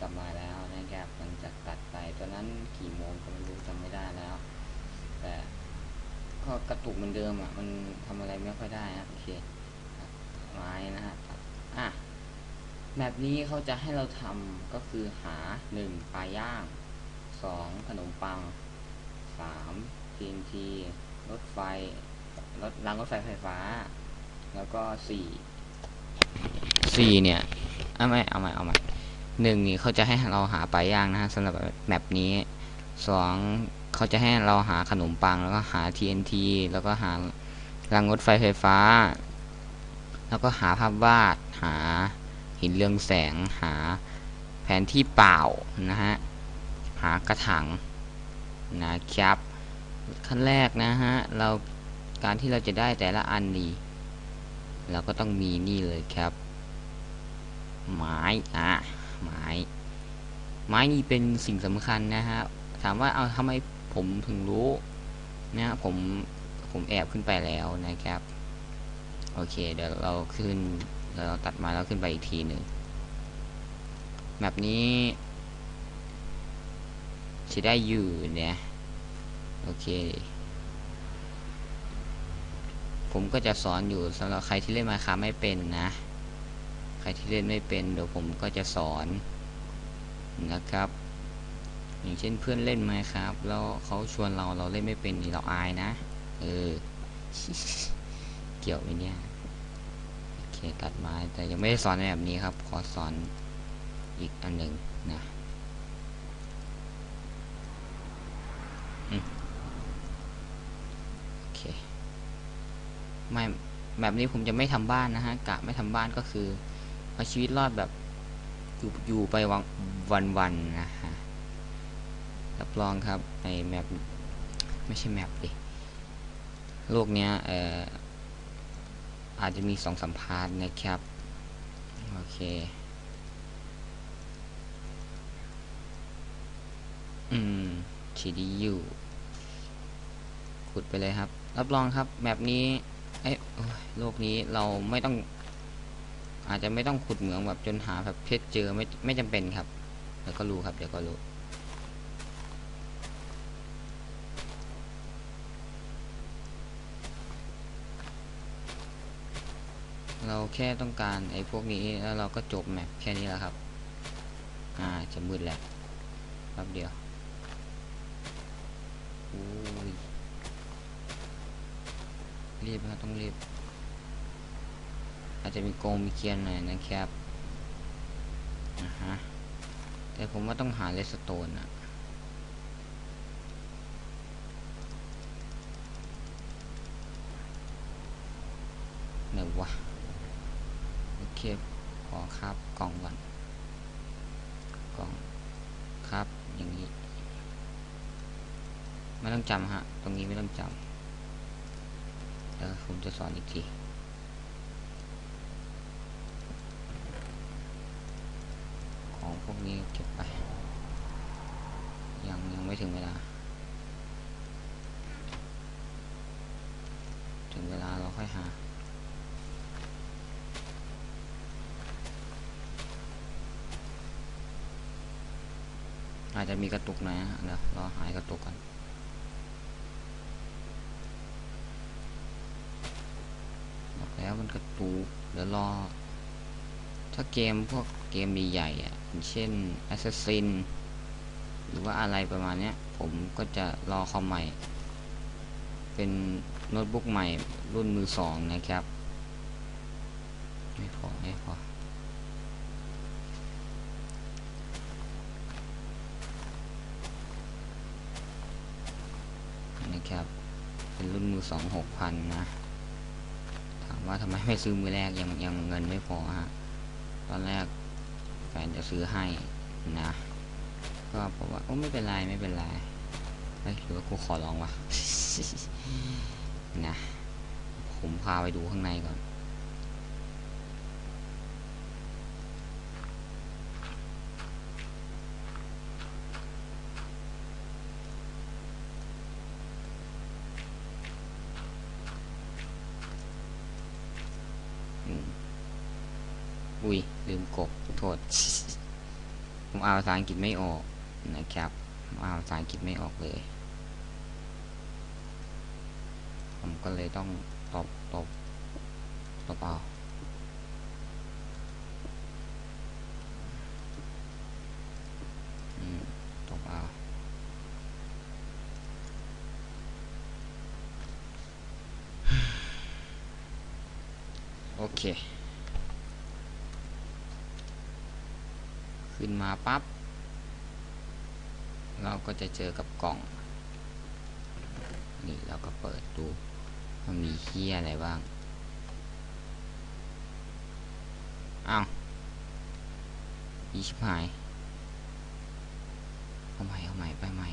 กลับมาแล้วนะครับหลังจากตัดไปตอนนั้นกี่โมงก็ไม่รู้จำไม่ได้แล้ว แต่ก็กระตุกเหมือนเดิมอะมันทำอะไรไม่ค่อยได้นะโอเคไม้นะฮะตัดอะแบบนี้เขาจะให้เราทำก็คือหาหนึ่งปลาย่างสองขนมปังสาม TNT รถไฟรถรางรถไฟไฟฟ้า แล้วก็สี่สี่เนี่ยเอาไม่เอาไม่เอาไม่ หนึ่งนี่เขาจะให้เราหาปลาย่างนะฮะสำหรับแมปนี้สองเขาจะให้เราหาขนมปังแล้วก็หา TNT แล้วก็หารางรถไฟไฟฟ้า แล้วก็หาภาพวาดหาหินเรืองแสงหาแผนที่เปล่านะฮะหากระถางนะครับขั้นแรกนะฮะเราการที่เราจะได้แต่ละอันนี้ เราก็ต้องมีนี่เลยครับ ไม้อะ ไม้ ไม้นี่เป็นสิ่งสำคัญนะฮะ ถามว่าเอาทำไมผมถึงรู้นะผมผมแอบขึ้นไปแล้วนะครับ โอเค เดี๋ยวเราขึ้นเราตัดมาแล้วขึ้นไปอีกทีหนึ่งแบบนี้จะได้อยู่เนี่ยโอเค ผมก็จะสอนอยู่สำหรับใครที่เล่นมาคาไม่เป็นนะ รที่เล่นไม่เป็นเดี๋ยวผมก็จะสอนนะครับ อย่างเช่นเพื่อนเล่นไหมครับ แล้วเขาชวนเราเราเล่นไม่เป็นนี่เราอายนะ เออ เกี่ยวไหมเนี่ยโอเคตัดไม้แต่ยังไม่ได้สอนในแบบนี้ครับ ขอสอนอีกอันหนึ่งนะโอเคไม่แบบนี้ผมจะไม่ทำบ้านนะฮะกะไม่ทำบ้านก็คือ เอาชีวิตรอดแบบอยู่อยู่ไปวันวันวันๆนะฮะรับรองครับในแมปไม่ใช่แมปดิโลกเนี้ยเอ่ออาจจะมีสองสัมพาร์นะครับ โอเค อืมชีดีอยู่ขุดไปเลยครับ รับรองครับแมปนี้ เอ้โอ้ยโลกนี้เราไม่ต้อง อาจจะไม่ต้องขุดเหมืองแบบจนหาแบบเพชรเจอไม่ไม่จำเป็นครับ เดี๋ยวก็รู้ครับ เดี๋ยวก็รู้ เราแค่ต้องการไอ้พวกนี้แล้วเราก็จบแมปแค่นี้แหละครับ อ่าจะมืดแล้วแป๊บเดียวโอ้ยรีบนะต้องรีบ อาจจะมีโกงมีเคียนหน่อยนะครับนะฮะแต่ผมว่าต้องหาเลสโตนอะไหนวะโอเคขอครับกล่องก่อนกล่องครับอย่างนี้ ไม่ต้องจำฮะ ตรงนี้ไม่ต้องจำเดี๋ยวผมจะสอนอีกที ของ พวกนี้เก็บไป ยังยังไม่ถึงเวลา ถึงเวลาเราค่อยหาอาจจะมีกระตุกหน่อยนะเดี๋ยวรอหายกระตุกก่อนบอกแล้วมันกระตุก เดี๋ยวรอ ถ้าเกมพวกเกมใหญ่อะอย่าง เช่น Assassin หรือว่าอะไรประมาณนี้ผมก็จะรอคอมใหม่ เป็นโน้ตบุ๊กใหม่รุ่นมือสองนะครับ ไม่พอ ไม่พอนะครับ เป็นรุ่นมือสองหกพันนะ ถามว่าทำไมไม่ซื้อมือแรกยังยังเงินไม่พอฮะ ตอนแรก นจะซื้อให้นะ ก็บอกว่าโอ้ไม่เป็นไรไม่เป็นไรเฮ้ยหรือว่ากูขอร้องวะนะผมพาไปดูข้างในก่อน อืมอุ้ย ลืมกบโทษ ผมอ่านภาษาอังกฤษไม่ออกนะครับผมอ่านภาษาอังกฤษไม่ออกเลย ผมก็เลยต้องตบตบตบเอาตบเอาโอเค ขึ้นมาปั๊บเราก็จะเจอกับกล่อง นี่เราก็เปิดดูว่ามีเคียอะไรบ้างอ้าวอีชิบหายเอาใหม่เอาใหม่ไปใหม่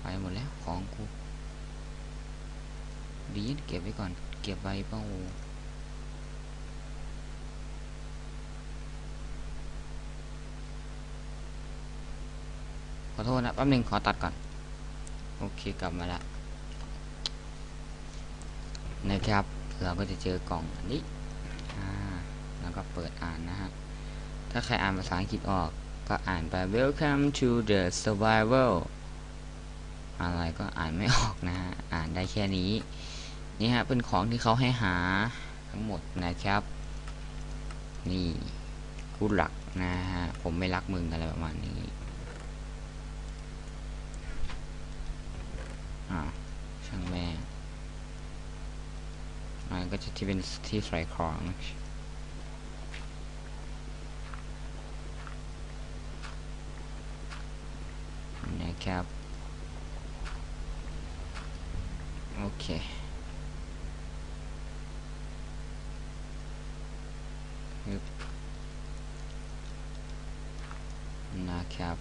ไปหมดแล้วของกูดีเก็บไว้ก่อน เก็บไว้เป้า อโทษนะแป๊บหนึงขอตัดก่อน โอเคกลับมาละนะครับ เราก็จะเจอกล่องอันนี้แล้วก็เปิดอ่านนะฮะ ถ้าใครอ่านภาษาอังกฤษออกก็อ่านไป Welcome to the survival อะไรก็อ่านไม่ออกนะฮะ อ่านได้แค่นี้ นี่ฮะ เป็นของที่เขาให้หาทั้งหมดนะครับ นี่กูหลักนะฮะ ผมไม่รักมึงอะไรประมาณนี้ อ่าวช่างแม่งมัน ก็จะที่เป็นที่ใส่ของนะครับ โอเค นะครับ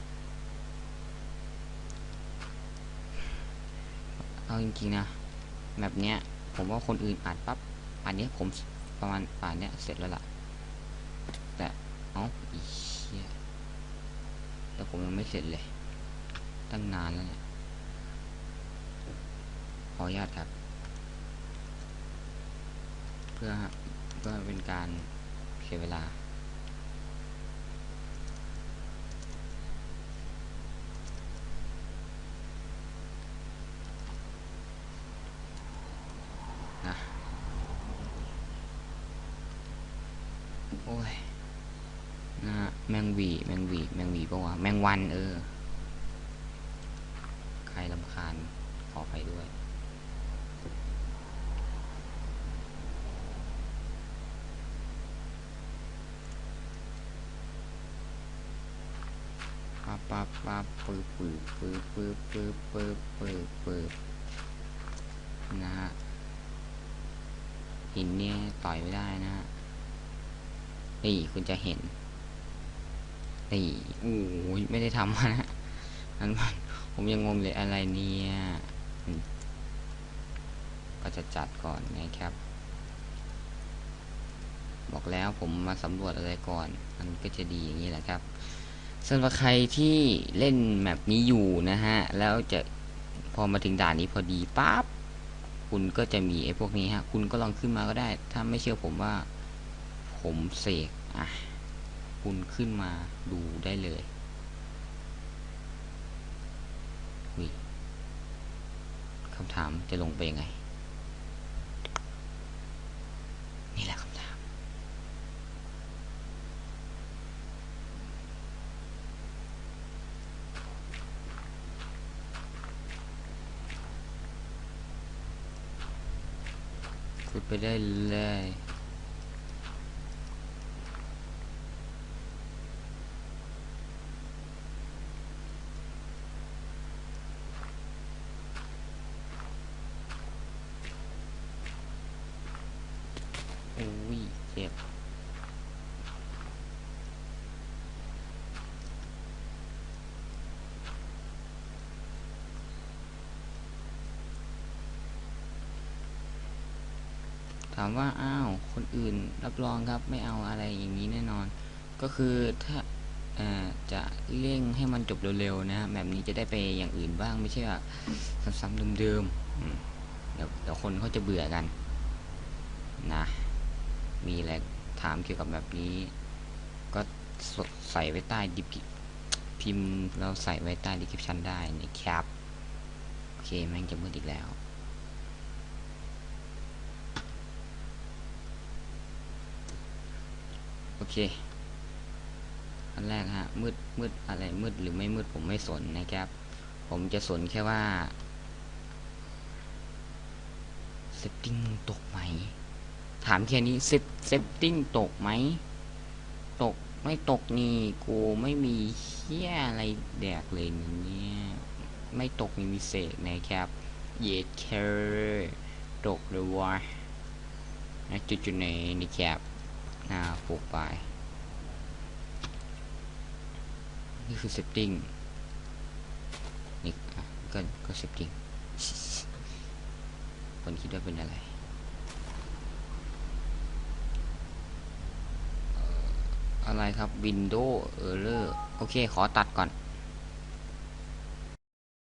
เอาจริงๆนะ แบบเนี้ย ผมว่าคนอื่นอ่านปั๊บ ป่านเนี้ยผมประมาณป่านเนี้ยเสร็จแล้วล่ะ แต่เอ้าอีเชี่ยแต่ผมยังไม่เสร็จเลย ตั้งนานแล้วเนี่ย ขออนุญาตครับ เพื่อเพื่อเป็นการเสียเวลา โอ้ยนะฮะแมงวีแมงวีแมงวีปะวะแมงวันเออ ใครลำคาญขอไปด้วย ปั๊บปั๊บปั๊บปึ๊บปึ๊บปึ๊บปึ๊บปึ๊บปึ๊บปึ๊บปึ๊บนะฮะหินเนี่ยต่อยไม่ได้นะฮะ นี่คุณจะเห็น นี่โอ้ยไม่ได้ทำนะอันมันผมยังงงเลยอะไรเนี่ย ก็จะจัดก่อนนะครับ บอกแล้วผมมาสำรวจอะไรก่อน มันก็จะดีอย่างนี้แหละครับสำหรับใครที่เล่นแมปนี้อยู่นะฮะ แล้วจะพอมาถึงด่านนี้พอดีปั๊บคุณก็จะมีไอ้พวกนี้ฮะ คุณก็ลองขึ้นมาก็ได้ ถ้าไม่เชื่อผมว่า ผมเสกอะคุณขึ้นมาดูได้เลยวิคำถามจะลงไปยังไง นี่แหละคำถาม ขุดไปได้เลย อ้ยเจ็บ ถามว่า อ้าว คนอื่นรับรองครับไม่เอาอะไรอย่างนี้แน่นอน ก็คือถ้าจะเร่งให้มันจบเร็วๆนะแบบนี้จะได้ไปอย่างอื่นบ้างไม่ใช่ว่าซ้ำๆเดิมๆเดี๋ยวเดี๋ยวคนเขาจะเบื่อกัน นะ มีอะไรถามเกี่ยวกับแบบนี้ ก็สใส่ไว้ใต้ดิพิมพ์เราใส่ไว้ใต้ดีคริปชันได้นะครับโอเคแม่งจะมืดอีกแล้วโอเค อันแรกฮะ มืด มืด อะไร มืด หรือไม่มืด ผมไม่สนนะครับ ผมจะสนแค่ว่าเซตติ้งตกไหม ถามแค่นี้เซตเซตติ้งตกไหม ตกไม่ตกนี่กูไม่มีเฮี้ยอะไรแดกเลยเนี่ย ไม่ตกนี่มีเศษนะครับเยดเคอร์ตกเลยวะนะจุดๆในนี่คบหน้าโปรไฟล์นี่คือ setting นี่ก็ก็ setting คนคิดว่าเป็นอะไรเอ่อ อะไรครับ Windows Error โอเค ขอตัดก่อน